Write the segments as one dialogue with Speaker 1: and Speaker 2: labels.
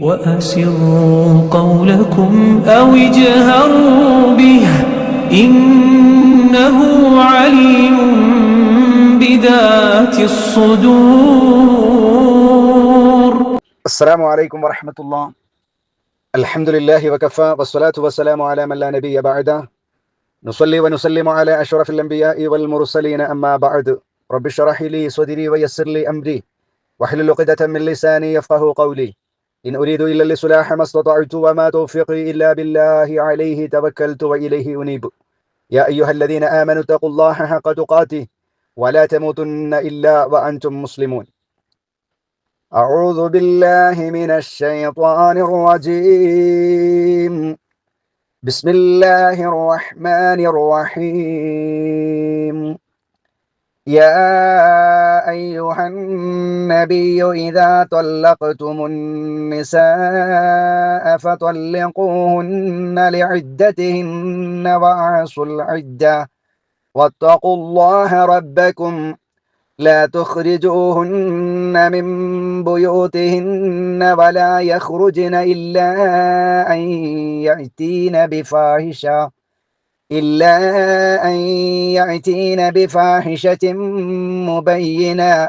Speaker 1: وأسروا قولكم أو اجهروا به إنه عليم بذات الصدور
Speaker 2: السلام عليكم ورحمة الله الحمد لله وكفى والصلاة والسلام على من لا نبي بعده نصلي ونسلم على أشرف الأنبياء والمرسلين أما بعد رب اشرح لي صدري ويسر لي أمري واحلل عقدة من لساني يفقه قولي إن أريد إلا الإصلاح ما استطعت وما توفقي إلا بالله عليه توكلت وإليه أنيب يا أيها الذين آمنوا اتقوا الله حق تقاته ولا تموتن إلا وأنتم مسلمون أعوذ بالله من الشيطان الرجيم بسم الله الرحمن الرحيم يا أيها النبي إذا طلقتم النساء فطلقوهن لعدتهن وأعصوا العدة واتقوا الله ربكم لا تخرجوهن من بيوتهن ولا يخرجن إلا أن يأتين بفاحشة إلا أن يأتين بفاحشة مبينة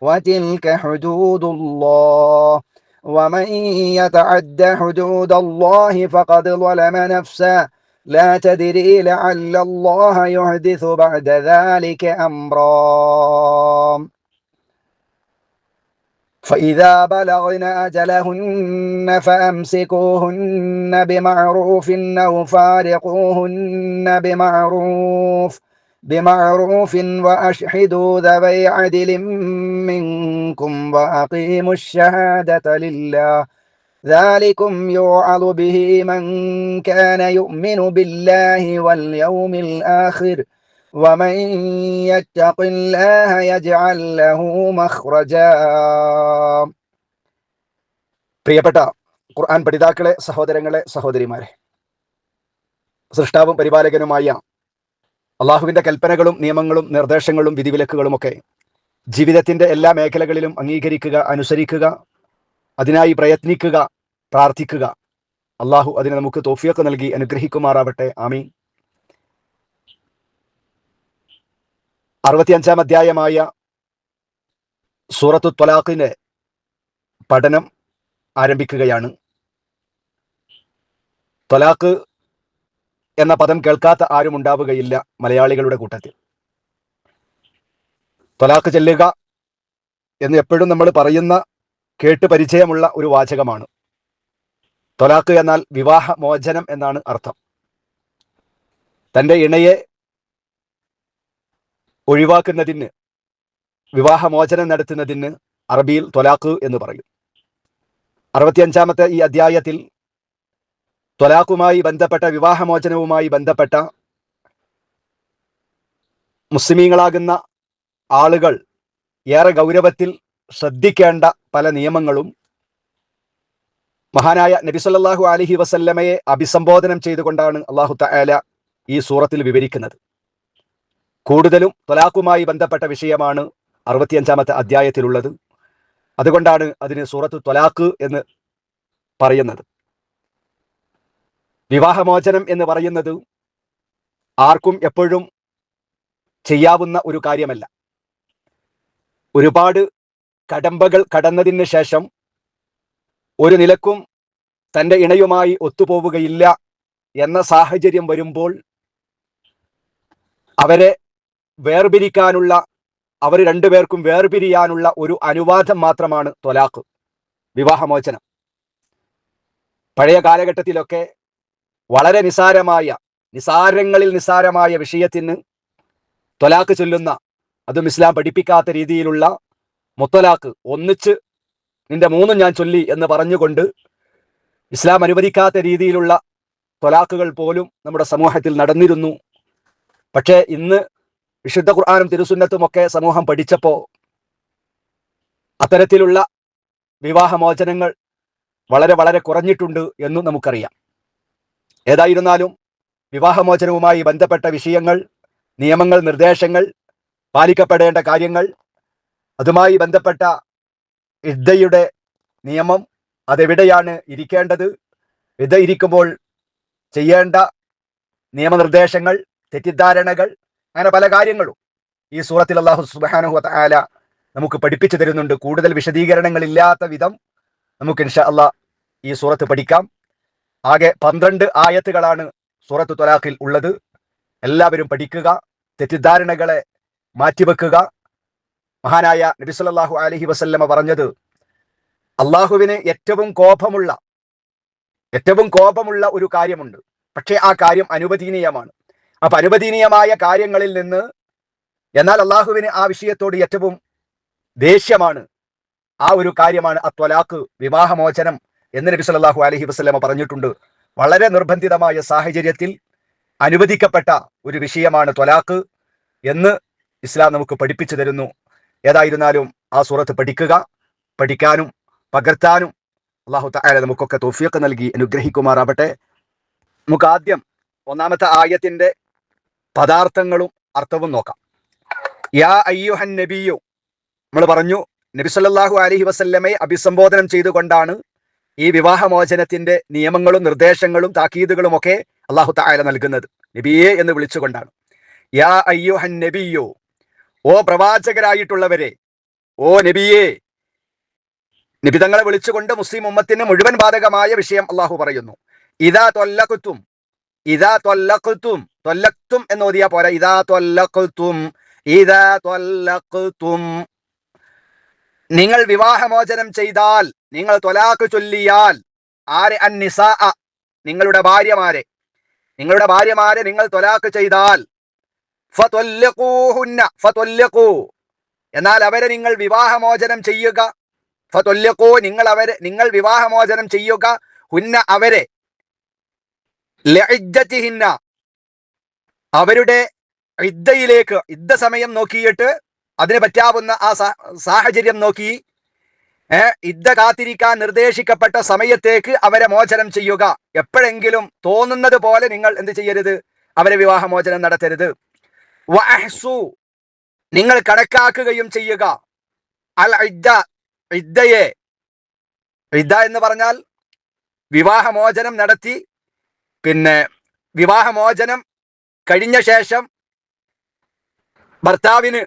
Speaker 2: وتلك حدود الله ومن يتعد حدود الله فقد ظلم نفسه لا تدري لعل الله يحدث بعد ذلك أمرا فإذا بلغن أجلهن فأمسكوهن بمعروف أو فارقوهن بمعروف بمعروف وأشهدوا ذوي عدل منكم وأقيموا الشهادة لله ذلكم يوعظ به من كان يؤمن بالله واليوم الآخر ۖ ومن يتق الله يجعل له مخرجا പ്രിയപ്പെട്ട ഖുർആൻ പഠിതാക്കളെ സഹോദരങ്ങളെ സഹോദരിമാരെ സൃഷ്ടാവും പരിപാലകനുമായ അള്ളാഹുവിന്റെ കൽപ്പനകളും നിയമങ്ങളും നിർദ്ദേശങ്ങളും ഒക്കെ ജീവിതത്തിൻ്റെ എല്ലാ മേഖലകളിലും അംഗീകരിക്കുക അനുസരിക്കുക അതിനായി പ്രയത്നിക്കുക പ്രാർത്ഥിക്കുക അള്ളാഹു അതിനെ നമുക്ക് തോഫിയൊക്കെ നൽകി അനുഗ്രഹിക്കുമാറാവട്ടെ ആമീൻ അറുപത്തിയഞ്ചാം അധ്യായമായ സൂറത്തു തൊലാഖിന് പഠനം ആരംഭിക്കുകയാണ് ത്വലാഖ് എന്ന പദം കേൾക്കാത്ത ആരും ഉണ്ടാവുകയില്ല മലയാളികളുടെ കൂട്ടത്തിൽ ത്വലാഖ് ചെല്ലുക എന്ന് എപ്പോഴും നമ്മൾ പറയുന്ന കേട്ട് പരിചയമുള്ള ഒരു വാചകമാണ് ത്വലാഖ് എന്നാൽ വിവാഹ മോചനം എന്നാണ് അർത്ഥം തൻ്റെ ഇണയെ ഒഴിവാക്കുന്നതിന് വിവാഹമോചനം നടത്തുന്നതിന് അറബിയിൽ തൊലാക്ക് എന്ന് പറയും അറുപത്തിയഞ്ചാമത്തെ ഈ അധ്യായത്തിൽ തൊലാക്കുമായി ബന്ധപ്പെട്ട വിവാഹമോചനവുമായി ബന്ധപ്പെട്ട മുസ്ലിമീങ്ങളാകുന്ന ആളുകൾ ഏറെ ഗൗരവത്തിൽ ശ്രദ്ധിക്കേണ്ട പല നിയമങ്ങളും മഹാനായ നബിസല്ലാഹു അലഹി വസല്ലമയെ അഭിസംബോധനം ചെയ്തുകൊണ്ടാണ് അള്ളാഹു തആല ഈ സൂറത്തിൽ വിവരിക്കുന്നത് കൂടുതലും തൊലാഖുമായി ബന്ധപ്പെട്ട വിഷയമാണ് അറുപത്തിയഞ്ചാമത്തെ അധ്യായത്തിലുള്ളത് അതുകൊണ്ടാണ് അതിന് സൂറത്ത് തൊലാഖ് എന്ന് പറയുന്നത് വിവാഹമോചനം എന്ന് പറയുന്നത് ആർക്കും എപ്പോഴും ചെയ്യാവുന്ന ഒരു കാര്യമല്ല ഒരുപാട് കടമ്പകൾ കടന്നതിന് ശേഷം ഒരു നിലക്കും തൻ്റെ ഇണയുമായി ഒത്തുപോവുകയില്ല എന്ന സാഹചര്യം വരുമ്പോൾ അവരെ വേർപിരിക്കാനുള്ള അവർ രണ്ടുപേർക്കും വേർപിരിയാനുള്ള ഒരു അനുവാദം മാത്രമാണ് തൊലാഖ് വിവാഹമോചനം പഴയ കാലഘട്ടത്തിലൊക്കെ വളരെ നിസാരമായ നിസാരങ്ങളിൽ നിസാരമായ വിഷയത്തിന് തൊലാക്ക് ചൊല്ലുന്ന അതും ഇസ്ലാം പഠിപ്പിക്കാത്ത രീതിയിലുള്ള മുത്തലാക്ക് ഒന്നിച്ച് നിന്റെ മൂന്നും ഞാൻ ചൊല്ലി എന്ന് പറഞ്ഞുകൊണ്ട് ഇസ്ലാം അനുവദിക്കാത്ത രീതിയിലുള്ള തൊലാക്കുകൾ പോലും നമ്മുടെ സമൂഹത്തിൽ നടന്നിരുന്നു പക്ഷേ ഇന്ന് വിശുദ്ധ ഖുർആാനും തിരുസുന്നത്തും ഒക്കെ സമൂഹം പഠിച്ചപ്പോൾ അത്തരത്തിലുള്ള വിവാഹമോചനങ്ങൾ വളരെ വളരെ കുറഞ്ഞിട്ടുണ്ട് എന്നും നമുക്കറിയാം ഏതായിരുന്നാലും വിവാഹമോചനവുമായി ബന്ധപ്പെട്ട വിഷയങ്ങൾ നിയമങ്ങൾ നിർദ്ദേശങ്ങൾ പാലിക്കപ്പെടേണ്ട കാര്യങ്ങൾ അതുമായി ബന്ധപ്പെട്ട ഇദ്ദയുടെ നിയമം അതെവിടെയാണ് ഇരിക്കേണ്ടത് ഇത് ഇരിക്കുമ്പോൾ ചെയ്യേണ്ട നിയമനിർദ്ദേശങ്ങൾ തെറ്റിദ്ധാരണകൾ അങ്ങനെ പല കാര്യങ്ങളും ഈ സൂറത്തിൽ അള്ളാഹു സുബാനുഹു താല നമുക്ക് പഠിപ്പിച്ചു തരുന്നുണ്ട് കൂടുതൽ ഇല്ലാത്ത വിധം നമുക്ക് ഇൻഷാ അള്ളാഹ് ഈ സൂറത്ത് പഠിക്കാം ആകെ പന്ത്രണ്ട് ആയത്തുകളാണ് സൂറത്ത് തൊലാഖിൽ ഉള്ളത് എല്ലാവരും പഠിക്കുക തെറ്റിദ്ധാരണകളെ മാറ്റിവെക്കുക മഹാനായ നബിസുലല്ലാഹു അലഹി വസല്ലമ പറഞ്ഞത് അള്ളാഹുവിന് ഏറ്റവും കോപമുള്ള ഏറ്റവും കോപമുള്ള ഒരു കാര്യമുണ്ട് പക്ഷേ ആ കാര്യം അനുവദീനീയമാണ് അപ്പൊ അനുവദനീയമായ കാര്യങ്ങളിൽ നിന്ന് എന്നാൽ അള്ളാഹുവിന് ആ വിഷയത്തോട് ഏറ്റവും ദേഷ്യമാണ് ആ ഒരു കാര്യമാണ് അത്വലാഖ് വിവാഹമോചനം എന്ന് നബി സല്ലാഹു അലഹി വസ്ലമ പറഞ്ഞിട്ടുണ്ട് വളരെ നിർബന്ധിതമായ സാഹചര്യത്തിൽ അനുവദിക്കപ്പെട്ട ഒരു വിഷയമാണ് ത്വലാഖ് എന്ന് ഇസ്ലാം നമുക്ക് പഠിപ്പിച്ചു തരുന്നു ഏതായിരുന്നാലും ആ സൂറത്ത് പഠിക്കുക പഠിക്കാനും പകർത്താനും അള്ളാഹു തായാലെ നമുക്കൊക്കെ തോഫിയൊക്കെ നൽകി അനുഗ്രഹിക്കുമാറാവട്ടെ നമുക്ക് ആദ്യം ഒന്നാമത്തെ ആയത്തിന്റെ പദാർത്ഥങ്ങളും അർത്ഥവും നോക്കാം യാ അയ്യുഹൻ നബിയു നമ്മൾ പറഞ്ഞു നബിസല്ലാഹു അലഹി വസല്ലമയെ അഭിസംബോധനം ചെയ്തുകൊണ്ടാണ് ഈ വിവാഹമോചനത്തിന്റെ നിയമങ്ങളും നിർദ്ദേശങ്ങളും താക്കീതുകളും ഒക്കെ അള്ളാഹു തായാല നൽകുന്നത് നബിയെ എന്ന് വിളിച്ചുകൊണ്ടാണ് യാ അയ്യുഹൻ നബിയോ ഓ പ്രവാചകരായിട്ടുള്ളവരെ ഓ നബിയെ നിബിതങ്ങളെ വിളിച്ചുകൊണ്ട് മുസ്ലിം ഉമ്മത്തിന് മുഴുവൻ ബാധകമായ വിഷയം അള്ളാഹു പറയുന്നു ഇതാ തൊല്ലക്കുത്തും ഇതാ തൊല്ലക്കുത്തും തൊല്ലത്തും എന്ന് ഓതിയാ പോരാ ഇതാ തൊല്ലത്തും ഇതാ തൊല്ലത്തും നിങ്ങൾ വിവാഹമോചനം ചെയ്താൽ നിങ്ങൾ തൊലാക്ക് ചൊല്ലിയാൽ ആരെ അന്നിസ നിങ്ങളുടെ ഭാര്യമാരെ നിങ്ങളുടെ ഭാര്യമാരെ നിങ്ങൾ തൊലാക്ക് ചെയ്താൽ എന്നാൽ അവരെ നിങ്ങൾ വിവാഹമോചനം ചെയ്യുക ഫതൊല്ലക്കോ നിങ്ങൾ അവരെ നിങ്ങൾ വിവാഹമോചനം ചെയ്യുക ഹുന്ന അവരെ അവരുടെ ഇദ്ദയിലേക്ക് ഇദ്ദ സമയം നോക്കിയിട്ട് അതിന് പറ്റാവുന്ന ആ സാഹചര്യം നോക്കി ഇദ്ദ കാത്തിരിക്കാൻ നിർദ്ദേശിക്കപ്പെട്ട സമയത്തേക്ക് അവരെ മോചനം ചെയ്യുക എപ്പോഴെങ്കിലും തോന്നുന്നത് പോലെ നിങ്ങൾ എന്ത് ചെയ്യരുത് അവരെ വിവാഹമോചനം നടത്തരുത് വഹ്സു നിങ്ങൾ കണക്കാക്കുകയും ചെയ്യുക അൽ ഇദ്ദ ഇദ്ദയെ ഇദ്ദ എന്ന് പറഞ്ഞാൽ വിവാഹമോചനം നടത്തി പിന്നെ വിവാഹമോചനം കഴിഞ്ഞ ശേഷം ഭർത്താവിന്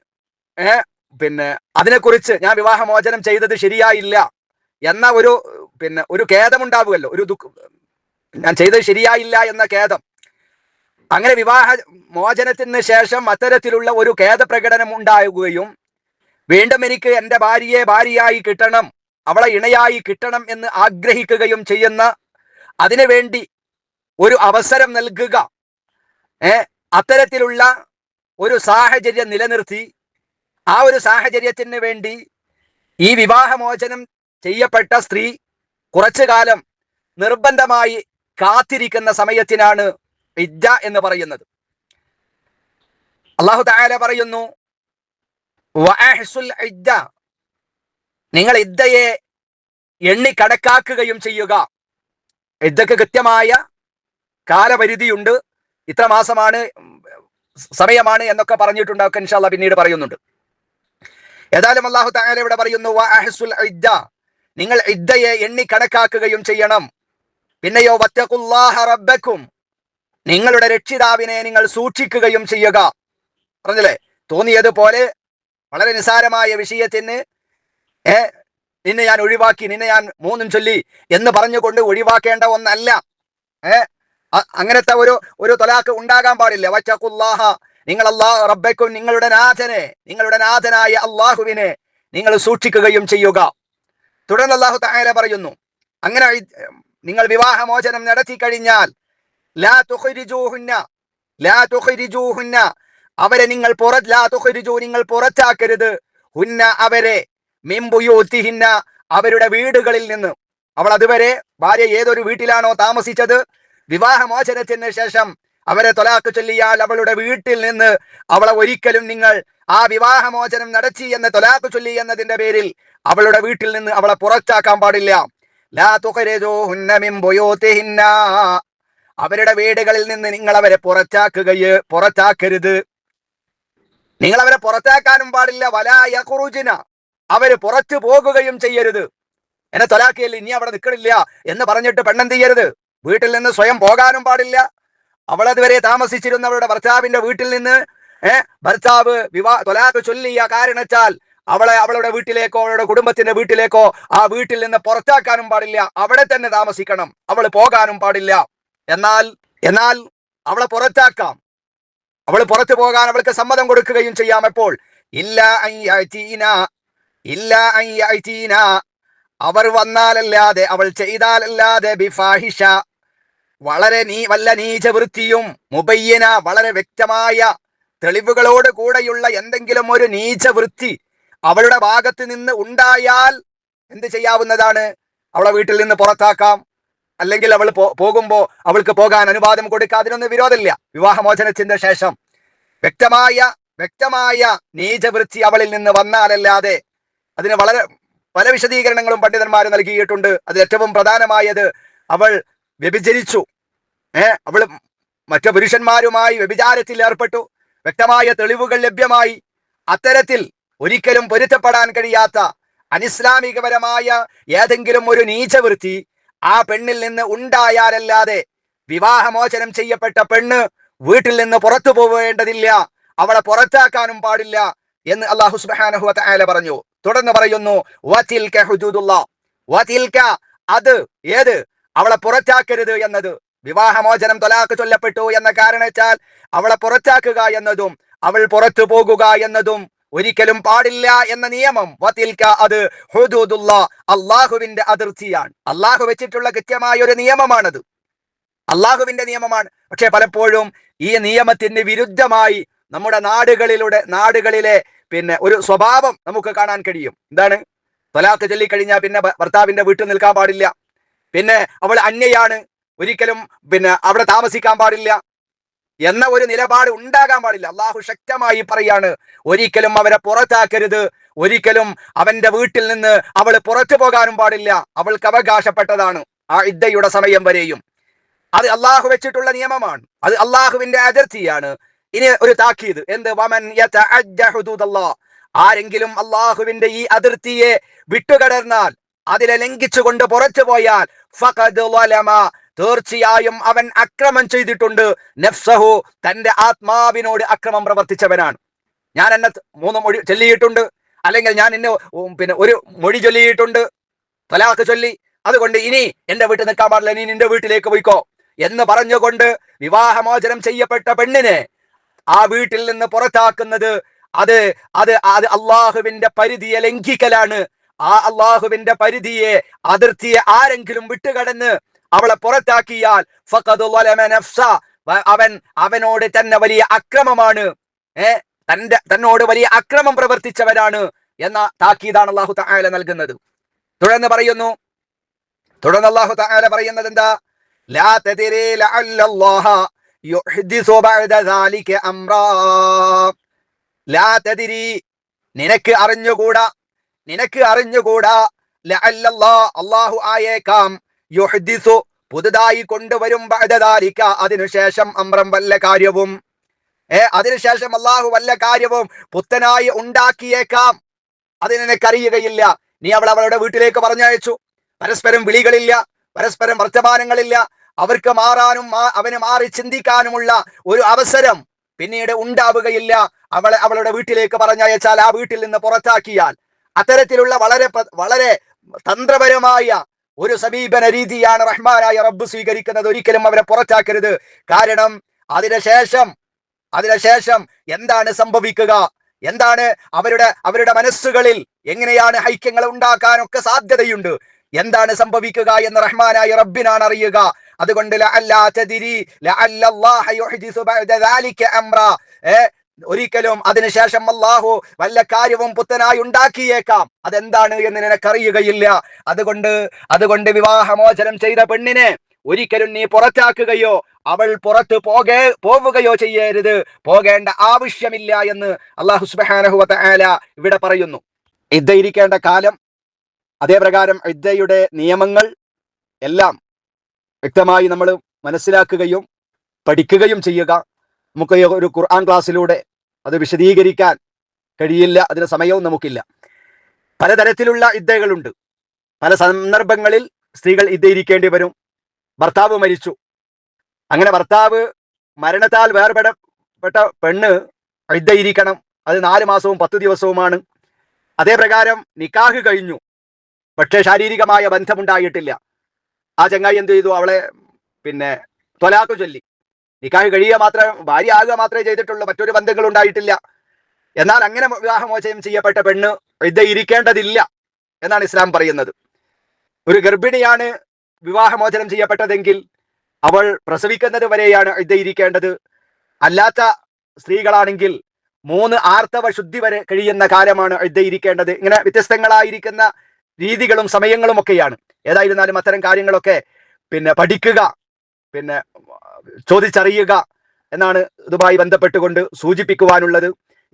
Speaker 2: ഏർ പിന്നെ അതിനെക്കുറിച്ച് ഞാൻ വിവാഹമോചനം ചെയ്തത് ശരിയായില്ല എന്ന ഒരു പിന്നെ ഒരു ഖേദമുണ്ടാവുമല്ലോ ഒരു ദുഃഖ ഞാൻ ചെയ്തത് ശരിയായില്ല എന്ന ഖേദം അങ്ങനെ വിവാഹ മോചനത്തിന് ശേഷം അത്തരത്തിലുള്ള ഒരു ഖേദപ്രകടനം ഉണ്ടാകുകയും വീണ്ടും എനിക്ക് എൻ്റെ ഭാര്യയെ ഭാര്യയായി കിട്ടണം അവളെ ഇണയായി കിട്ടണം എന്ന് ആഗ്രഹിക്കുകയും ചെയ്യുന്ന അതിനുവേണ്ടി ഒരു അവസരം നൽകുക ഏർ അത്തരത്തിലുള്ള ഒരു സാഹചര്യം നിലനിർത്തി ആ ഒരു സാഹചര്യത്തിന് വേണ്ടി ഈ വിവാഹമോചനം ചെയ്യപ്പെട്ട സ്ത്രീ കുറച്ചു കാലം നിർബന്ധമായി കാത്തിരിക്കുന്ന സമയത്തിനാണ് ഇദ്ദ എന്ന് പറയുന്നത് അള്ളാഹു താല പറയുന്നു നിങ്ങൾ ഇദ്ദയെ എണ്ണി കണക്കാക്കുകയും ചെയ്യുക ഇദ്ദക്ക് കൃത്യമായ കാലപരിധിയുണ്ട് ഇത്ര മാസമാണ് സമയമാണ് എന്നൊക്കെ പറഞ്ഞിട്ടുണ്ട് ഇൻഷാല്ല പിന്നീട് പറയുന്നുണ്ട് ഏതായാലും അള്ളാഹു താങ്കൾ ഇവിടെ പറയുന്നു നിങ്ങൾ ഇദ്ദയെ എണ്ണി കണക്കാക്കുകയും ചെയ്യണം പിന്നെയോ റബ്ബക്കും നിങ്ങളുടെ രക്ഷിതാവിനെ നിങ്ങൾ സൂക്ഷിക്കുകയും ചെയ്യുക പറഞ്ഞില്ലേ തോന്നിയതുപോലെ വളരെ നിസാരമായ വിഷയത്തിന് ഏ നിന്നെ ഞാൻ ഒഴിവാക്കി നിന്നെ ഞാൻ മൂന്നും ചൊല്ലി എന്ന് പറഞ്ഞുകൊണ്ട് ഒഴിവാക്കേണ്ട ഒന്നല്ല ഏഹ് അങ്ങനത്തെ ഒരു ഒരു തൊലാക്ക് ഉണ്ടാകാൻ പാടില്ല വച്ചാഹ നിങ്ങൾ അള്ളാഹ് റബ്ബയ്ക്കും നിങ്ങളുടെ നാഥനെ നിങ്ങളുടെ നാഥനായ അള്ളാഹുവിനെ നിങ്ങൾ സൂക്ഷിക്കുകയും ചെയ്യുക തുടർന്ന് അള്ളാഹു താര പറയുന്നു അങ്ങനെ നിങ്ങൾ വിവാഹമോചനം നടത്തി കഴിഞ്ഞാൽ ലാ ലാ അവരെ നിങ്ങൾ നിങ്ങൾ പുറത്താക്കരുത് ഹുന്ന അവരെ അവരുടെ വീടുകളിൽ നിന്ന് അവൾ അതുവരെ ഭാര്യ ഏതൊരു വീട്ടിലാണോ താമസിച്ചത് വിവാഹമോചനത്തിന് ശേഷം അവരെ തൊലാക്ക് ചൊല്ലിയാൽ അവളുടെ വീട്ടിൽ നിന്ന് അവളെ ഒരിക്കലും നിങ്ങൾ ആ വിവാഹമോചനം നടത്തി എന്ന തൊലാക്ക് ചൊല്ലി എന്നതിന്റെ പേരിൽ അവളുടെ വീട്ടിൽ നിന്ന് അവളെ പുറത്താക്കാൻ പാടില്ല അവരുടെ വീടുകളിൽ നിന്ന് നിങ്ങൾ അവരെ പുറത്താക്കുകയെ പുറത്താക്കരുത് നിങ്ങൾ അവരെ പുറത്താക്കാനും പാടില്ല വലായ കുറുജിന അവര് പുറത്തു പോകുകയും ചെയ്യരുത് എന്നെ തൊലാക്കിയല്ലേ ഇനി അവിടെ നിൽക്കണില്ല എന്ന് പറഞ്ഞിട്ട് പെണ്ണെന്ത് ചെയ്യരുത് വീട്ടിൽ നിന്ന് സ്വയം പോകാനും പാടില്ല അവളതുവരെ അവളുടെ ഭർത്താവിന്റെ വീട്ടിൽ നിന്ന് ഏഹ് ഭർത്താവ് വിവാഹ തൊലാക്ക് ചൊല്ലിയ കാരണച്ചാൽ അവളെ അവളുടെ വീട്ടിലേക്കോ അവളുടെ കുടുംബത്തിന്റെ വീട്ടിലേക്കോ ആ വീട്ടിൽ നിന്ന് പുറത്താക്കാനും പാടില്ല അവിടെ തന്നെ താമസിക്കണം അവൾ പോകാനും പാടില്ല എന്നാൽ എന്നാൽ അവളെ പുറത്താക്കാം അവൾ പുറത്തു പോകാൻ അവൾക്ക് സമ്മതം കൊടുക്കുകയും ചെയ്യാം എപ്പോൾ ഇല്ല ഇല്ല അവർ വന്നാലല്ലാതെ അവൾ ചെയ്താലല്ലാതെ ബിഫാഹിഷ വളരെ നീ വല്ല നീചവൃത്തിയും മുബയ്യന വളരെ വ്യക്തമായ തെളിവുകളോട് കൂടെയുള്ള എന്തെങ്കിലും ഒരു നീചവൃത്തി അവളുടെ ഭാഗത്ത് നിന്ന് ഉണ്ടായാൽ എന്ത് ചെയ്യാവുന്നതാണ് അവളെ വീട്ടിൽ നിന്ന് പുറത്താക്കാം അല്ലെങ്കിൽ അവൾ പോകുമ്പോൾ അവൾക്ക് പോകാൻ അനുവാദം കൊടുക്കുക അതിനൊന്നും വിരോധമില്ല വിവാഹമോചനത്തിന്റെ ശേഷം വ്യക്തമായ വ്യക്തമായ നീചവൃത്തി അവളിൽ നിന്ന് വന്നാലല്ലാതെ അതിന് വളരെ പല വിശദീകരണങ്ങളും പണ്ഡിതന്മാർ നൽകിയിട്ടുണ്ട് അത് ഏറ്റവും പ്രധാനമായത് അവൾ വ്യഭിചരിച്ചു ഏർ അവള് മറ്റു പുരുഷന്മാരുമായി വ്യഭിചാരത്തിൽ ഏർപ്പെട്ടു വ്യക്തമായ തെളിവുകൾ ലഭ്യമായി അത്തരത്തിൽ ഒരിക്കലും പൊരുത്തപ്പെടാൻ കഴിയാത്ത അനിസ്ലാമികപരമായ ഏതെങ്കിലും ഒരു നീചവൃത്തി ആ പെണ്ണിൽ നിന്ന് ഉണ്ടായാലല്ലാതെ വിവാഹമോചനം ചെയ്യപ്പെട്ട പെണ്ണ് വീട്ടിൽ നിന്ന് പുറത്തു പോവേണ്ടതില്ല അവളെ പുറത്താക്കാനും പാടില്ല എന്ന് അള്ളാഹു സുബാനഹുഅത്ത ആല പറഞ്ഞു തുടർന്ന് പറയുന്നു അത് ഏത് അവളെ പുറത്താക്കരുത് എന്നത് വിവാഹമോചനം തൊലാക്ക് ചൊല്ലപ്പെട്ടു എന്ന കാരണച്ചാൽ അവളെ പുറത്താക്കുക എന്നതും അവൾ പുറത്തു പോകുക എന്നതും ഒരിക്കലും പാടില്ല എന്ന നിയമം വത്തിൽക്ക അത് ഹുദൂദുള്ള അള്ളാഹുവിന്റെ അതിർത്തിയാണ് അള്ളാഹു വെച്ചിട്ടുള്ള കൃത്യമായ ഒരു നിയമമാണത് അള്ളാഹുവിന്റെ നിയമമാണ് പക്ഷെ പലപ്പോഴും ഈ നിയമത്തിന് വിരുദ്ധമായി നമ്മുടെ നാടുകളിലൂടെ നാടുകളിലെ പിന്നെ ഒരു സ്വഭാവം നമുക്ക് കാണാൻ കഴിയും എന്താണ് തൊലാക്ക് ചൊല്ലിക്കഴിഞ്ഞാൽ പിന്നെ ഭർത്താവിന്റെ വീട്ടിൽ നിൽക്കാൻ പാടില്ല പിന്നെ അവൾ അന്യയാണ് ഒരിക്കലും പിന്നെ അവിടെ താമസിക്കാൻ പാടില്ല എന്ന ഒരു നിലപാട് ഉണ്ടാകാൻ പാടില്ല അള്ളാഹു ശക്തമായി പറയാണ് ഒരിക്കലും അവരെ പുറത്താക്കരുത് ഒരിക്കലും അവന്റെ വീട്ടിൽ നിന്ന് അവൾ പുറത്തു പോകാനും പാടില്ല അവൾക്ക് അവകാശപ്പെട്ടതാണ് ആ ഇദ്ദയുടെ സമയം വരെയും അത് അള്ളാഹു വെച്ചിട്ടുള്ള നിയമമാണ് അത് അള്ളാഹുവിന്റെ അതിർത്തിയാണ് ഇനി ഒരു താക്കീത് എന്ത് വമൻ ആരെങ്കിലും അള്ളാഹുവിന്റെ ഈ അതിർത്തിയെ വിട്ടുകടർന്നാൽ അതിനെ ലംഘിച്ചുകൊണ്ട് പുറത്തു പോയാൽ തീർച്ചയായും അവൻ അക്രമം ചെയ്തിട്ടുണ്ട് നഫ്സഹു തന്റെ ആത്മാവിനോട് അക്രമം പ്രവർത്തിച്ചവനാണ് ഞാൻ എന്നെ മൂന്ന് മൊഴി ചൊല്ലിയിട്ടുണ്ട് അല്ലെങ്കിൽ ഞാൻ എന്നെ പിന്നെ ഒരു മൊഴി ചൊല്ലിയിട്ടുണ്ട് തലാക്ക് ചൊല്ലി അതുകൊണ്ട് ഇനി എന്റെ വീട്ടിൽ നിൽക്കാൻ പാടില്ല നീ നിന്റെ വീട്ടിലേക്ക് പോയിക്കോ എന്ന് പറഞ്ഞുകൊണ്ട് വിവാഹമോചനം ചെയ്യപ്പെട്ട പെണ്ണിനെ ആ വീട്ടിൽ നിന്ന് പുറത്താക്കുന്നത് അത് അത് അത് അള്ളാഹുവിന്റെ പരിധിയെ ലംഘിക്കലാണ് ആ അള്ളാഹുവിന്റെ പരിധിയെ അതിർത്തിയെ ആരെങ്കിലും വിട്ടുകടന്ന് അവളെ പുറത്താക്കിയാൽ അവൻ അവനോട് തന്നെ വലിയ അക്രമമാണ് ഏ തന്റെ തന്നോട് വലിയ അക്രമം പ്രവർത്തിച്ചവരാണ് എന്ന താക്കീതാണ് അള്ളാഹു താല നൽകുന്നത് തുടർന്ന് പറയുന്നു തുടർന്ന് അള്ളാഹു താല പറയുന്നത് എന്താ നിനക്ക് അറിഞ്ഞുകൂടാ നിനക്ക് അറിഞ്ഞുകൂടാ അള്ളാഹു ആയേക്കാം യുഹദിസു പുതുതായി കൊണ്ടുവരും ബഅദദാലിക അതിനുശേഷം അമ്രം വല്ല കാര്യവും ഏ അതിനുശേഷം അള്ളാഹു വല്ല കാര്യവും പുത്തനായി ഉണ്ടാക്കിയേക്കാം അത് നീ അവൾ അവളുടെ വീട്ടിലേക്ക് പറഞ്ഞയച്ചു പരസ്പരം വിളികളില്ല പരസ്പരം വർത്തമാനങ്ങളില്ല അവർക്ക് മാറാനും അവന് മാറി ചിന്തിക്കാനുമുള്ള ഒരു അവസരം പിന്നീട് ഉണ്ടാവുകയില്ല അവളെ അവളുടെ വീട്ടിലേക്ക് പറഞ്ഞയച്ചാൽ ആ വീട്ടിൽ നിന്ന് പുറത്താക്കിയാൽ അത്തരത്തിലുള്ള വളരെ വളരെ തന്ത്രപരമായ ഒരു സമീപന രീതിയാണ് റഹ്മാനായ റബ്ബ് സ്വീകരിക്കുന്നത് ഒരിക്കലും അവരെ പുറത്താക്കരുത് കാരണം അതിനുശേഷം അതിനുശേഷം എന്താണ് സംഭവിക്കുക എന്താണ് അവരുടെ അവരുടെ മനസ്സുകളിൽ എങ്ങനെയാണ് ഐക്യങ്ങൾ ഉണ്ടാക്കാനൊക്കെ സാധ്യതയുണ്ട് എന്താണ് സംഭവിക്കുക എന്ന് റഹ്മാനായ റബ്ബിനാണ് അറിയുക അതുകൊണ്ട് ഒരിക്കലും അതിനുശേഷം അള്ളാഹു വല്ല കാര്യവും പുത്തനായി ഉണ്ടാക്കിയേക്കാം അതെന്താണ് എന്ന് നിനക്കറിയുകയില്ല അതുകൊണ്ട് അതുകൊണ്ട് വിവാഹമോചനം ചെയ്ത പെണ്ണിനെ ഒരിക്കലും നീ പുറത്താക്കുകയോ അവൾ പുറത്തു പോകേ പോവുകയോ ചെയ്യരുത് പോകേണ്ട ആവശ്യമില്ല എന്ന് അള്ളാഹു സുബാനഹുവത്ത ആല ഇവിടെ പറയുന്നു ഇദ്ദയിരിക്കേണ്ട കാലം അതേപ്രകാരം ഇദ്ദയുടെ നിയമങ്ങൾ എല്ലാം വ്യക്തമായി നമ്മൾ മനസ്സിലാക്കുകയും പഠിക്കുകയും ചെയ്യുക നമുക്ക് ഒരു ഖുർആൻ ക്ലാസ്സിലൂടെ അത് വിശദീകരിക്കാൻ കഴിയില്ല അതിന് സമയവും നമുക്കില്ല പലതരത്തിലുള്ള ഇദ്ദകളുണ്ട് പല സന്ദർഭങ്ങളിൽ സ്ത്രീകൾ ഇദ്ദയിരിക്കേണ്ടി വരും ഭർത്താവ് മരിച്ചു അങ്ങനെ ഭർത്താവ് മരണത്താൽ വേർപെടപ്പെട്ട പെണ്ണ് ഇദ്ദയിരിക്കണം അത് നാല് മാസവും പത്ത് ദിവസവുമാണ് അതേപ്രകാരം നിക്കാഹ് കഴിഞ്ഞു പക്ഷേ ശാരീരികമായ ബന്ധമുണ്ടായിട്ടില്ല ആ ചങ്ങായി എന്ത് ചെയ്തു അവളെ പിന്നെ തൊലാക്ക് ചൊല്ലി നിക്കാഹ് കഴിയുക മാത്രം ഭാര്യ ആകുക മാത്രമേ ചെയ്തിട്ടുള്ളൂ മറ്റൊരു ബന്ധങ്ങൾ ഉണ്ടായിട്ടില്ല എന്നാൽ അങ്ങനെ വിവാഹമോചനം ചെയ്യപ്പെട്ട പെണ്ണ് ഇത് ഇരിക്കേണ്ടതില്ല എന്നാണ് ഇസ്ലാം പറയുന്നത് ഒരു ഗർഭിണിയാണ് വിവാഹമോചനം ചെയ്യപ്പെട്ടതെങ്കിൽ അവൾ പ്രസവിക്കുന്നത് വരെയാണ് ഇത് ഇരിക്കേണ്ടത് അല്ലാത്ത സ്ത്രീകളാണെങ്കിൽ മൂന്ന് ആർത്തവ ശുദ്ധി വരെ കഴിയുന്ന കാലമാണ് ഇത് ഇരിക്കേണ്ടത് ഇങ്ങനെ വ്യത്യസ്തങ്ങളായിരിക്കുന്ന രീതികളും സമയങ്ങളും ഒക്കെയാണ് ഏതായിരുന്നാലും അത്തരം കാര്യങ്ങളൊക്കെ പിന്നെ പഠിക്കുക പിന്നെ ചോദിച്ചറിയുക എന്നാണ് ഇതുമായി ബന്ധപ്പെട്ടുകൊണ്ട് സൂചിപ്പിക്കുവാനുള്ളത്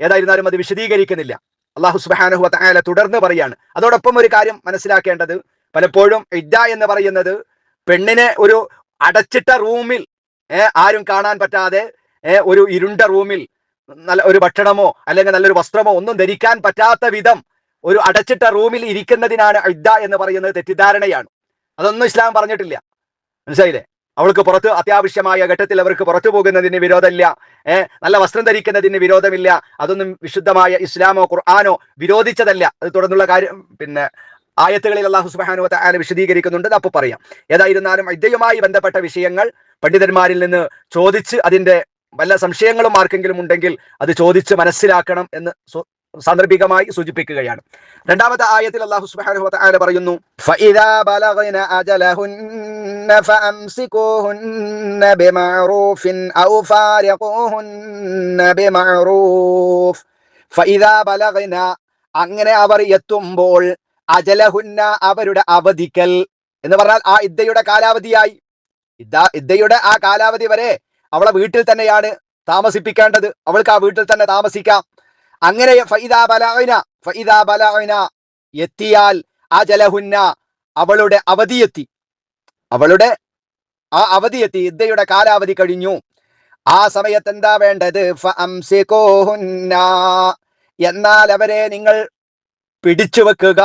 Speaker 2: ഏതായിരുന്നാലും അത് വിശദീകരിക്കുന്നില്ല അള്ളാഹു സുബാനഹു തായാല തുടർന്ന് പറയാണ് അതോടൊപ്പം ഒരു കാര്യം മനസ്സിലാക്കേണ്ടത് പലപ്പോഴും ഇദ്ദ എന്ന് പറയുന്നത് പെണ്ണിനെ ഒരു അടച്ചിട്ട റൂമിൽ ആരും കാണാൻ പറ്റാതെ ഒരു ഇരുണ്ട റൂമിൽ നല്ല ഒരു ഭക്ഷണമോ അല്ലെങ്കിൽ നല്ലൊരു വസ്ത്രമോ ഒന്നും ധരിക്കാൻ പറ്റാത്ത വിധം ഒരു അടച്ചിട്ട റൂമിൽ ഇരിക്കുന്നതിനാണ് ഇദ്ദ എന്ന് പറയുന്നത് തെറ്റിദ്ധാരണയാണ് അതൊന്നും ഇസ്ലാം പറഞ്ഞിട്ടില്ല മനസ്സിലായില്ലേ അവൾക്ക് പുറത്ത് അത്യാവശ്യമായ ഘട്ടത്തിൽ അവർക്ക് പുറത്തു പോകുന്നതിന് വിരോധമില്ല ഏഹ് നല്ല വസ്ത്രം ധരിക്കുന്നതിന് വിരോധമില്ല അതൊന്നും വിശുദ്ധമായ ഇസ്ലാമോ ഖുർആാനോ വിരോധിച്ചതല്ല അത് തുടർന്നുള്ള കാര്യം പിന്നെ ആയത്തുകളിൽ അള്ളാഹു സുബാനു താല വിശദീകരിക്കുന്നുണ്ട് അപ്പോൾ പറയാം ഏതായിരുന്നാലും വിദ്യയുമായി ബന്ധപ്പെട്ട വിഷയങ്ങൾ പണ്ഡിതന്മാരിൽ നിന്ന് ചോദിച്ച് അതിന്റെ വല്ല സംശയങ്ങളും ആർക്കെങ്കിലും ഉണ്ടെങ്കിൽ അത് ചോദിച്ച് മനസ്സിലാക്കണം എന്ന് സാന്ദർഭികമായി സൂചിപ്പിക്കുകയാണ് രണ്ടാമത്തെ ആയത്തിൽ അള്ളാഹു സുബ്ഹാനഹു വതആല പറയുന്നു ഫഇദാ ബലഗ്ന അജലഹുന്ന ഫഅംസികൂഹുന്ന ബിമഅറൂഫിൻ ഔ ഫാരിഖൂഹുന്ന ബിമഅറൂഫ് ഫഇദാ ബലഗ്ന അങ്ങനെ അവർ എത്തുമ്പോൾ അജലഹുന്ന അവരുടെ അവധിക്കൽ എന്ന് പറഞ്ഞാൽ ആ ഇദ്ദയുടെ കാലാവധിയായി ഇദ്ദയുടെ ആ കാലാവധി വരെ അവളെ വീട്ടിൽ തന്നെയാണ് താമസിപ്പിക്കേണ്ടത് അവൾക്ക് ആ വീട്ടിൽ തന്നെ താമസിക്കാം അങ്ങനെ ഫൈദാ ബലാഇന ഫൈദാ ബലാഇന എത്തിയാൽ അജലഹുന്ന അവളുടെ അവധിയെത്തി അവളുടെ ആ അവധിയെത്തി ഇദ്ദയുടെ കാലാവധി കഴിഞ്ഞു ആ സമയത്ത് എന്താ വേണ്ടത് എന്നാൽ അവരെ നിങ്ങൾ പിടിച്ചു വെക്കുക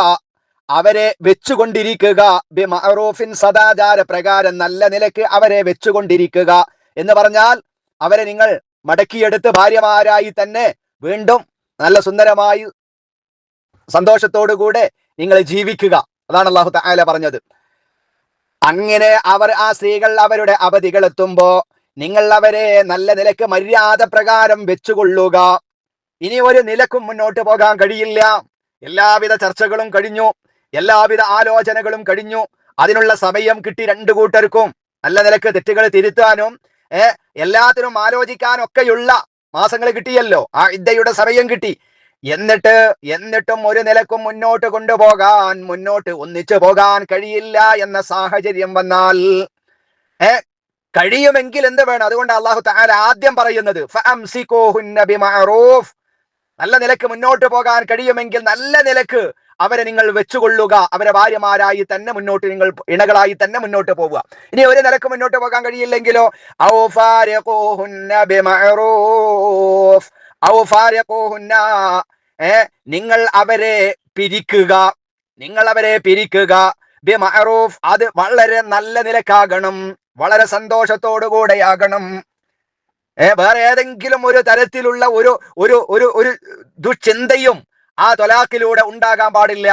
Speaker 2: അവരെ വെച്ചുകൊണ്ടിരിക്കുക ബിമറൂഫിൻ സദാചാര പ്രകാരം നല്ല നിലക്ക് അവരെ വെച്ചുകൊണ്ടിരിക്കുക എന്ന് പറഞ്ഞാൽ അവരെ നിങ്ങൾ മടക്കിയെടുത്ത് ഭാര്യമാരായി തന്നെ വീണ്ടും നല്ല സുന്ദരമായി സന്തോഷത്തോടുകൂടെ നിങ്ങൾ ജീവിക്കുക അതാണ് അള്ളാഹു താല പറഞ്ഞത് അങ്ങനെ അവർ ആ സ്ത്രീകൾ അവരുടെ എത്തുമ്പോ നിങ്ങൾ അവരെ നല്ല നിലക്ക് മര്യാദ പ്രകാരം വെച്ചുകൊള്ളുക ഇനി ഒരു നിലക്കും മുന്നോട്ട് പോകാൻ കഴിയില്ല എല്ലാവിധ ചർച്ചകളും കഴിഞ്ഞു എല്ലാവിധ ആലോചനകളും കഴിഞ്ഞു അതിനുള്ള സമയം കിട്ടി രണ്ടു കൂട്ടർക്കും നല്ല നിലക്ക് തെറ്റുകൾ തിരുത്താനും എല്ലാത്തിനും ആലോചിക്കാനൊക്കെയുള്ള മാസങ്ങൾ കിട്ടിയല്ലോ ആ ഇദ്ദയുടെ സമയം കിട്ടി എന്നിട്ട് എന്നിട്ടും ഒരു നിലക്കും മുന്നോട്ട് കൊണ്ടുപോകാൻ മുന്നോട്ട് ഒന്നിച്ചു പോകാൻ കഴിയില്ല എന്ന സാഹചര്യം വന്നാൽ ഏ കഴിയുമെങ്കിൽ എന്ത് വേണം അതുകൊണ്ട് അള്ളാഹു താല ആദ്യം പറയുന്നത് നല്ല നിലക്ക് മുന്നോട്ട് പോകാൻ കഴിയുമെങ്കിൽ നല്ല നിലക്ക് അവരെ നിങ്ങൾ വെച്ചുകൊള്ളുക അവരെ ഭാര്യമാരായി തന്നെ മുന്നോട്ട് നിങ്ങൾ ഇണകളായി തന്നെ മുന്നോട്ട് പോവുക ഇനി ഒരു നിലക്ക് മുന്നോട്ട് പോകാൻ കഴിയില്ലെങ്കിലോ നിങ്ങൾ അവരെ പിരിക്കുക നിങ്ങൾ അവരെ പിരിക്കുക അത് വളരെ നല്ല നിലക്കാകണം വളരെ സന്തോഷത്തോടുകൂടെയാകണം കൂടെയാകണം വേറെ ഏതെങ്കിലും ഒരു തരത്തിലുള്ള ഒരു ഒരു ഒരു ദുശ്ചിന്തയും ആ തൊലാക്കിലൂടെ ഉണ്ടാകാൻ പാടില്ല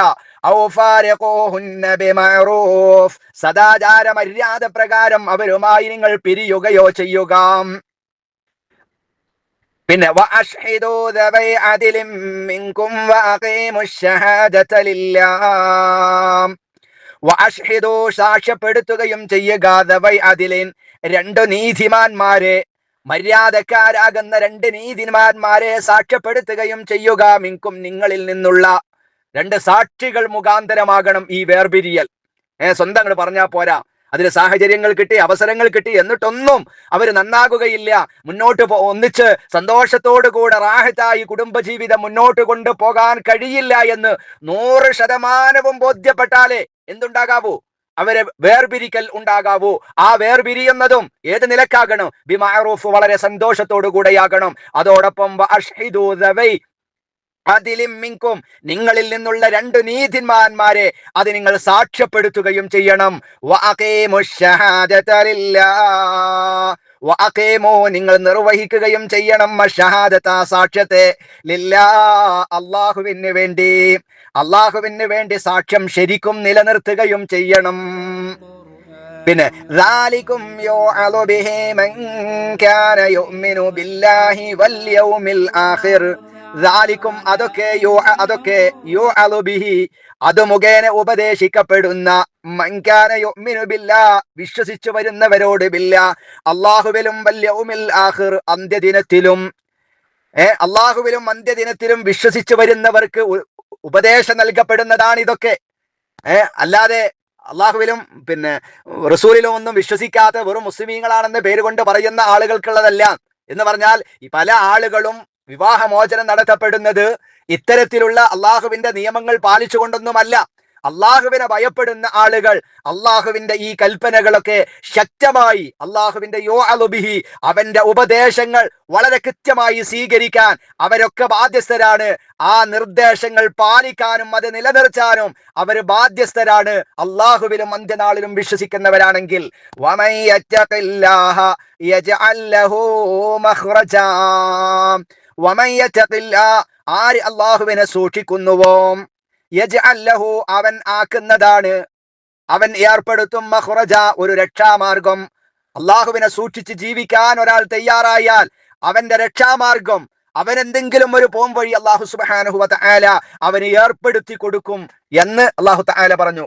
Speaker 2: സദാചാര മര്യാദ പ്രകാരം അവരുമായി നിങ്ങൾ പിരിയുകയോ ചെയ്യുക പിന്നെ സാക്ഷ്യപ്പെടുത്തുകയും ചെയ്യുക രണ്ടു നീതിമാന്മാരെ മര്യാദക്കാരാകുന്ന രണ്ട് നീതിന്മാന്മാരെ സാക്ഷ്യപ്പെടുത്തുകയും ചെയ്യുക മിങ്കും നിങ്ങളിൽ നിന്നുള്ള രണ്ട് സാക്ഷികൾ മുഖാന്തരമാകണം ഈ വേർപിരിയൽ ഏ സ്വന്തങ്ങൾ പറഞ്ഞാൽ പോരാ അതിന് സാഹചര്യങ്ങൾ കിട്ടി അവസരങ്ങൾ കിട്ടി എന്നിട്ടൊന്നും അവർ നന്നാകുകയില്ല മുന്നോട്ട് ഒന്നിച്ച് കൂടെ റാഹത്തായി കുടുംബജീവിതം മുന്നോട്ട് കൊണ്ടുപോകാൻ കഴിയില്ല എന്ന് നൂറ് ശതമാനവും ബോധ്യപ്പെട്ടാലേ എന്തുണ്ടാകാവൂ അവരെ വേർപിരിക്കൽ ഉണ്ടാകാവൂ ആ വേർപിരിയുന്നതും ഏത് നിലക്കാകണം ബിമാറൂഫ് വളരെ സന്തോഷത്തോടു കൂടെയാകണം അതോടൊപ്പം അതിലും മിങ്കും നിങ്ങളിൽ നിന്നുള്ള രണ്ട് നീതിന്മാന്മാരെ അത് നിങ്ങൾ സാക്ഷ്യപ്പെടുത്തുകയും ചെയ്യണം നിങ്ങൾ നിർവഹിക്കുകയും ചെയ്യണം സാക്ഷ്യത്തെ ലില്ലാ അള്ളാഹുവിന് വേണ്ടി അള്ളാഹുവിന് വേണ്ടി സാക്ഷ്യം ശരിക്കും നിലനിർത്തുകയും ചെയ്യണം പിന്നെ അതൊക്കെ യോ അതൊക്കെ യോ അലുബിഹി അത് മുഖേന ഉപദേശിക്കപ്പെടുന്ന വിശ്വസിച്ചു വരുന്നവരോട് ബില്ല അള്ളാഹുവിലും വല്യവുമിൽ ആഹിർ അന്ത്യദിനത്തിലും ഏർ അള്ളാഹുവിലും അന്ത്യദിനത്തിലും വിശ്വസിച്ചു വരുന്നവർക്ക് ഉപദേശം നൽകപ്പെടുന്നതാണ് ഇതൊക്കെ അല്ലാതെ അള്ളാഹുവിലും പിന്നെ റസൂലിലും ഒന്നും വിശ്വസിക്കാത്ത വെറും മുസ്ലിമീങ്ങളാണെന്ന് പേരുകൊണ്ട് പറയുന്ന ആളുകൾക്കുള്ളതല്ല എന്ന് പറഞ്ഞാൽ പല ആളുകളും വിവാഹമോചനം നടത്തപ്പെടുന്നത് ഇത്തരത്തിലുള്ള അള്ളാഹുവിന്റെ നിയമങ്ങൾ പാലിച്ചുകൊണ്ടൊന്നുമല്ല അള്ളാഹുവിനെ ഭയപ്പെടുന്ന ആളുകൾ അള്ളാഹുവിന്റെ ഈ കൽപ്പനകളൊക്കെ ശക്തമായി അള്ളാഹുവിന്റെ യോ അലുബിഹി അവന്റെ ഉപദേശങ്ങൾ വളരെ കൃത്യമായി സ്വീകരിക്കാൻ അവരൊക്കെ ബാധ്യസ്ഥരാണ് ആ നിർദ്ദേശങ്ങൾ പാലിക്കാനും അത് നിലനിർത്താനും അവർ ബാധ്യസ്ഥരാണ് അള്ളാഹുവിലും അന്ത്യനാളിലും വിശ്വസിക്കുന്നവരാണെങ്കിൽ ആര് അള്ളാഹുവിനെ സൂക്ഷിക്കുന്നുവോ യജ് അല്ലഹു അവൻ ആക്കുന്നതാണ് അവൻ ഏർപ്പെടുത്തും മഹുറജ ഒരു രക്ഷാമാർഗം അള്ളാഹുവിനെ സൂക്ഷിച്ച് ജീവിക്കാൻ ഒരാൾ തയ്യാറായാൽ അവന്റെ രക്ഷാമാർഗം അവൻ എന്തെങ്കിലും ഒരു പോം വഴി അള്ളാഹു സുബാനുഹുവ ആല അവന് ഏർപ്പെടുത്തി കൊടുക്കും എന്ന് അള്ളാഹു തആല പറഞ്ഞു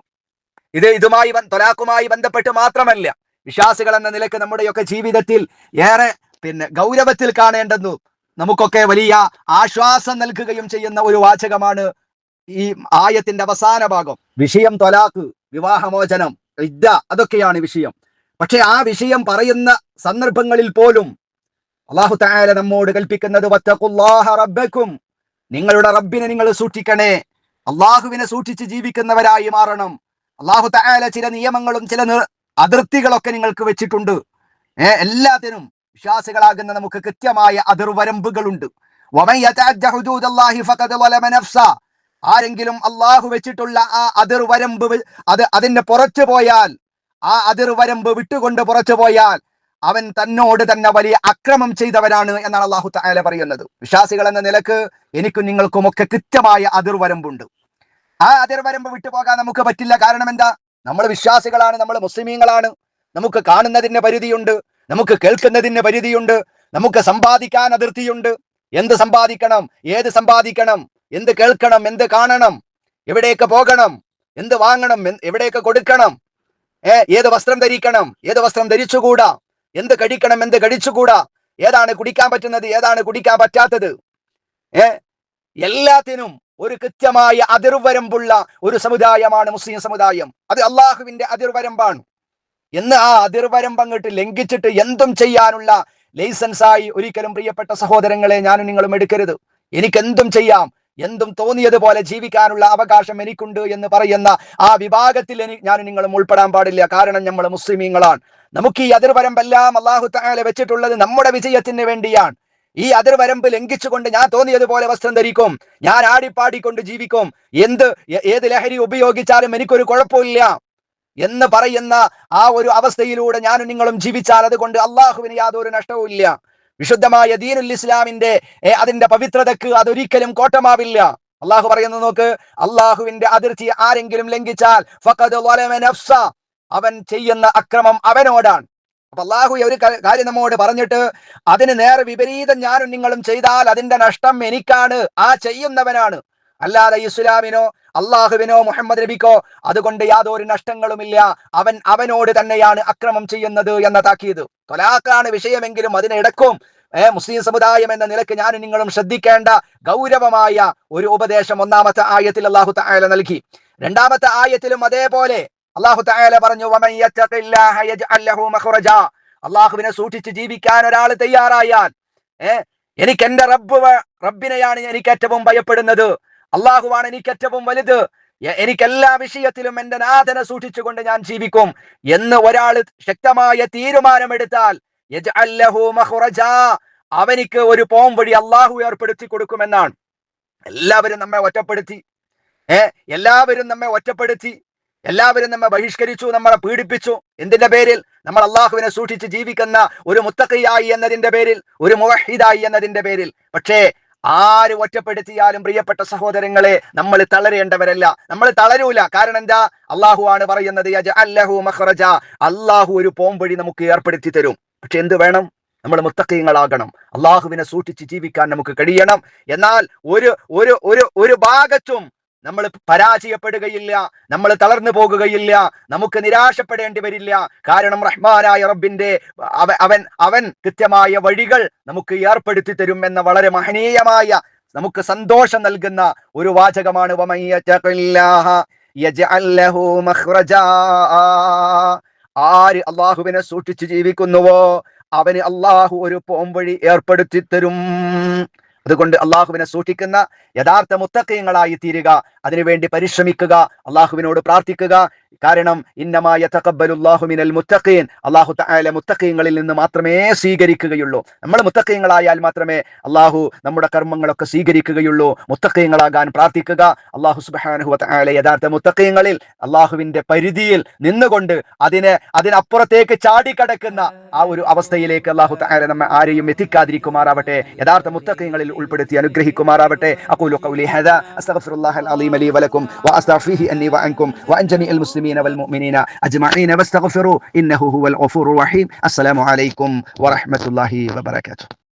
Speaker 2: ഇത് ഇതുമായി തൊലാക്കുമായി ബന്ധപ്പെട്ട് മാത്രമല്ല വിശ്വാസികൾ എന്ന നിലക്ക് നമ്മുടെയൊക്കെ ജീവിതത്തിൽ ഏറെ പിന്നെ ഗൗരവത്തിൽ കാണേണ്ടെന്നു നമുക്കൊക്കെ വലിയ ആശ്വാസം നൽകുകയും ചെയ്യുന്ന ഒരു വാചകമാണ് ഈ ആയത്തിന്റെ അവസാന ഭാഗം വിഷയം തൊലാക്ക് വിവാഹമോചനം ഇദ്ദ അതൊക്കെയാണ് വിഷയം പക്ഷെ ആ വിഷയം പറയുന്ന സന്ദർഭങ്ങളിൽ പോലും അള്ളാഹു താര നമ്മോട് കൽപ്പിക്കുന്നത് റബ്ബക്കും നിങ്ങളുടെ റബ്ബിനെ നിങ്ങൾ സൂക്ഷിക്കണേ അള്ളാഹുവിനെ സൂക്ഷിച്ച് ജീവിക്കുന്നവരായി മാറണം അള്ളാഹു താര ചില നിയമങ്ങളും ചില അതിർത്തികളൊക്കെ നിങ്ങൾക്ക് വെച്ചിട്ടുണ്ട് ഏഹ് എല്ലാത്തിനും വിശ്വാസികളാകുന്ന നമുക്ക് കൃത്യമായ അതിർവരമ്പുകളുണ്ട് ആരെങ്കിലും അള്ളാഹു വെച്ചിട്ടുള്ള ആ വരമ്പ് അത് അതിന്റെ പുറച്ചു പോയാൽ ആ വരമ്പ് വിട്ടുകൊണ്ട് പുറച്ചു പോയാൽ അവൻ തന്നോട് തന്നെ വലിയ അക്രമം ചെയ്തവനാണ് എന്നാണ് അള്ളാഹു തായാല പറയുന്നത് വിശ്വാസികൾ എന്ന നിലക്ക് എനിക്കും നിങ്ങൾക്കും ഒക്കെ കൃത്യമായ വരമ്പുണ്ട് ആ വരമ്പ് വിട്ടുപോകാൻ നമുക്ക് പറ്റില്ല കാരണം എന്താ നമ്മൾ വിശ്വാസികളാണ് നമ്മൾ മുസ്ലിമീങ്ങളാണ് നമുക്ക് കാണുന്നതിന്റെ പരിധിയുണ്ട് നമുക്ക് കേൾക്കുന്നതിന്റെ പരിധിയുണ്ട് നമുക്ക് സമ്പാദിക്കാൻ അതിർത്തിയുണ്ട് എന്ത് സമ്പാദിക്കണം ഏത് സമ്പാദിക്കണം എന്ത് കേൾക്കണം എന്ത് കാണണം എവിടെയൊക്കെ പോകണം എന്ത് വാങ്ങണം എവിടെയൊക്കെ കൊടുക്കണം ഏ ഏത് വസ്ത്രം ധരിക്കണം ഏത് വസ്ത്രം ധരിച്ചുകൂടാ എന്ത് കഴിക്കണം എന്ത് കഴിച്ചുകൂടാ ഏതാണ് കുടിക്കാൻ പറ്റുന്നത് ഏതാണ് കുടിക്കാൻ പറ്റാത്തത് ഏ എല്ലാത്തിനും ഒരു കൃത്യമായ അതിർവരമ്പുള്ള ഒരു സമുദായമാണ് മുസ്ലിം സമുദായം അത് അള്ളാഹുവിന്റെ അതിർവരമ്പാണ് എന്ന് ആ അതിർവരമ്പ് അങ്ങോട്ട് ലംഘിച്ചിട്ട് എന്തും ചെയ്യാനുള്ള ലൈസൻസായി ഒരിക്കലും പ്രിയപ്പെട്ട സഹോദരങ്ങളെ ഞാനും നിങ്ങളും എടുക്കരുത് എനിക്കെന്തും ചെയ്യാം എന്തും തോന്നിയതുപോലെ ജീവിക്കാനുള്ള അവകാശം എനിക്കുണ്ട് എന്ന് പറയുന്ന ആ വിഭാഗത്തിൽ ഞാൻ നിങ്ങളും ഉൾപ്പെടാൻ പാടില്ല കാരണം നമ്മൾ മുസ്ലിമീങ്ങളാണ് നമുക്ക് ഈ അതിർവരമ്പെല്ലാം അള്ളാഹു താല വെച്ചിട്ടുള്ളത് നമ്മുടെ വിജയത്തിന് വേണ്ടിയാണ് ഈ അതിർവരമ്പ് ലംഘിച്ചുകൊണ്ട് ഞാൻ തോന്നിയതുപോലെ വസ്ത്രം ധരിക്കും ഞാൻ ആടിപ്പാടിക്കൊണ്ട് ജീവിക്കും എന്ത് ഏത് ലഹരി ഉപയോഗിച്ചാലും എനിക്കൊരു കുഴപ്പമില്ല എന്ന് പറയുന്ന ആ ഒരു അവസ്ഥയിലൂടെ ഞാനും നിങ്ങളും ജീവിച്ചാൽ അതുകൊണ്ട് അള്ളാഹുവിന് യാതൊരു നഷ്ടവും ഇല്ല വിശുദ്ധമായ ദീനുൽ ഇസ്ലാമിന്റെ അതിന്റെ പവിത്രതക്ക് അതൊരിക്കലും കോട്ടമാവില്ല അള്ളാഹു പറയുന്നത് നോക്ക് അള്ളാഹുവിന്റെ അതിർത്തി ആരെങ്കിലും ലംഘിച്ചാൽ അവൻ ചെയ്യുന്ന അക്രമം അവനോടാണ് അപ്പൊ അള്ളാഹു ഒരു കാര്യം നമ്മോട് പറഞ്ഞിട്ട് അതിന് നേരെ വിപരീതം ഞാനും നിങ്ങളും ചെയ്താൽ അതിന്റെ നഷ്ടം എനിക്കാണ് ആ ചെയ്യുന്നവനാണ് അല്ലാതെ ഇസ്ലാമിനോ അള്ളാഹുവിനോ മുഹമ്മദ് നബിക്കോ അതുകൊണ്ട് യാതൊരു നഷ്ടങ്ങളുമില്ല അവൻ അവനോട് തന്നെയാണ് അക്രമം ചെയ്യുന്നത് എന്ന താക്കീത് തൊലാക്കാണ് വിഷയമെങ്കിലും അതിനിടക്കും ഏഹ് മുസ്ലിം സമുദായം എന്ന നിലക്ക് ഞാനും നിങ്ങളും ശ്രദ്ധിക്കേണ്ട ഗൗരവമായ ഒരു ഉപദേശം ഒന്നാമത്തെ ആയത്തിൽ അള്ളാഹു തായാല നൽകി രണ്ടാമത്തെ ആയത്തിലും അതേപോലെ അള്ളാഹു തായാല പറഞ്ഞു അള്ളാഹുവിനെ സൂക്ഷിച്ച് ജീവിക്കാൻ ഒരാൾ തയ്യാറായാൽ ഏഹ് എനിക്ക് എന്റെ റബ്ബ് റബ്ബിനെയാണ് എനിക്ക് ഏറ്റവും ഭയപ്പെടുന്നത് അള്ളാഹുവാണ് എനിക്ക് ഏറ്റവും വലുത് എനിക്ക് എല്ലാ വിഷയത്തിലും എന്റെ നാഥനെ സൂക്ഷിച്ചുകൊണ്ട് ഞാൻ ജീവിക്കും എന്ന് ഒരാൾ ശക്തമായ തീരുമാനമെടുത്താൽ അവനിക്ക് ഒരു പോം വഴി അള്ളാഹു ഏർപ്പെടുത്തി കൊടുക്കുമെന്നാണ് എല്ലാവരും നമ്മെ ഒറ്റപ്പെടുത്തി ഏ എല്ലാവരും നമ്മെ ഒറ്റപ്പെടുത്തി എല്ലാവരും നമ്മെ ബഹിഷ്കരിച്ചു നമ്മളെ പീഡിപ്പിച്ചു എന്തിന്റെ പേരിൽ നമ്മൾ അള്ളാഹുവിനെ സൂക്ഷിച്ച് ജീവിക്കുന്ന ഒരു മുത്തക്കയായി എന്നതിന്റെ പേരിൽ ഒരു മുഹിദായി എന്നതിന്റെ പേരിൽ പക്ഷേ ആര് ഒറ്റപ്പെടുത്തിയാലും പ്രിയപ്പെട്ട സഹോദരങ്ങളെ നമ്മൾ തളരേണ്ടവരല്ല നമ്മൾ തളരൂല കാരണം എന്താ അള്ളാഹു ആണ് പറയുന്നത് അള്ളാഹു ഒരു പോംവഴി നമുക്ക് ഏർപ്പെടുത്തി തരും പക്ഷെ എന്ത് വേണം നമ്മൾ മുത്തക്കയങ്ങളാകണം അള്ളാഹുവിനെ സൂക്ഷിച്ച് ജീവിക്കാൻ നമുക്ക് കഴിയണം എന്നാൽ ഒരു ഒരു ഒരു ഭാഗത്തും നമ്മൾ പരാജയപ്പെടുകയില്ല നമ്മൾ തളർന്നു പോകുകയില്ല നമുക്ക് നിരാശപ്പെടേണ്ടി വരില്ല കാരണം റഹ്മാനായ റബ്ബിന്റെ അവൻ അവൻ കൃത്യമായ വഴികൾ നമുക്ക് ഏർപ്പെടുത്തി തരും എന്ന വളരെ മഹനീയമായ നമുക്ക് സന്തോഷം നൽകുന്ന ഒരു വാചകമാണ് ആര് അള്ളാഹുവിനെ സൂക്ഷിച്ചു ജീവിക്കുന്നുവോ അവന് അള്ളാഹു ഒരു പോംവഴി ഏർപ്പെടുത്തി തരും അതുകൊണ്ട് അള്ളാഹുവിനെ സൂക്ഷിക്കുന്ന യഥാർത്ഥ മുത്തക്കയങ്ങളായി തീരുക അതിനുവേണ്ടി പരിശ്രമിക്കുക അള്ളാഹുവിനോട് പ്രാർത്ഥിക്കുക കാരണം ഇന്നമായ തക്കബലുല്ലാഹുമിനൽ മുത്തഖീൻ അള്ളാഹു തആല മുത്തഖീങ്ങളിൽ നിന്ന് മാത്രമേ സ്വീകരിക്കുകയുള്ളൂ നമ്മൾ മുത്തഖീങ്ങളായാൽ മാത്രമേ അള്ളാഹു നമ്മുടെ കർമ്മങ്ങളൊക്കെ സ്വീകരിക്കുകയുള്ളൂ മുത്തഖീങ്ങളാകാൻ പ്രാർത്ഥിക്കുക അള്ളാഹു സുബാനുഹു വതആല യഥാർത്ഥ മുത്തഖീങ്ങളിൽ അള്ളാഹുവിന്റെ പരിധിയിൽ നിന്നുകൊണ്ട് അതിനെ അതിനപ്പുറത്തേക്ക് ചാടിക്കടക്കുന്ന ആ ഒരു അവസ്ഥയിലേക്ക് അള്ളാഹു തആല നമ്മെ ആരെയും എത്തിക്കാതിരിക്കുമാറാവട്ടെ യഥാർത്ഥ മുത്തഖീങ്ങളിൽ ഉൾപ്പെടുത്തി അനുഗ്രഹിക്കുമാറാവട്ടെ അക്കൂലു قولي هذا استغفر الله العظيم لي ولكم അന്നി اني وعنكم وعن جميع والمسلمين والمؤمنين أجمعين واستغفروا إنه هو الغفور الرحيم السلام عليكم ورحمة الله وبركاته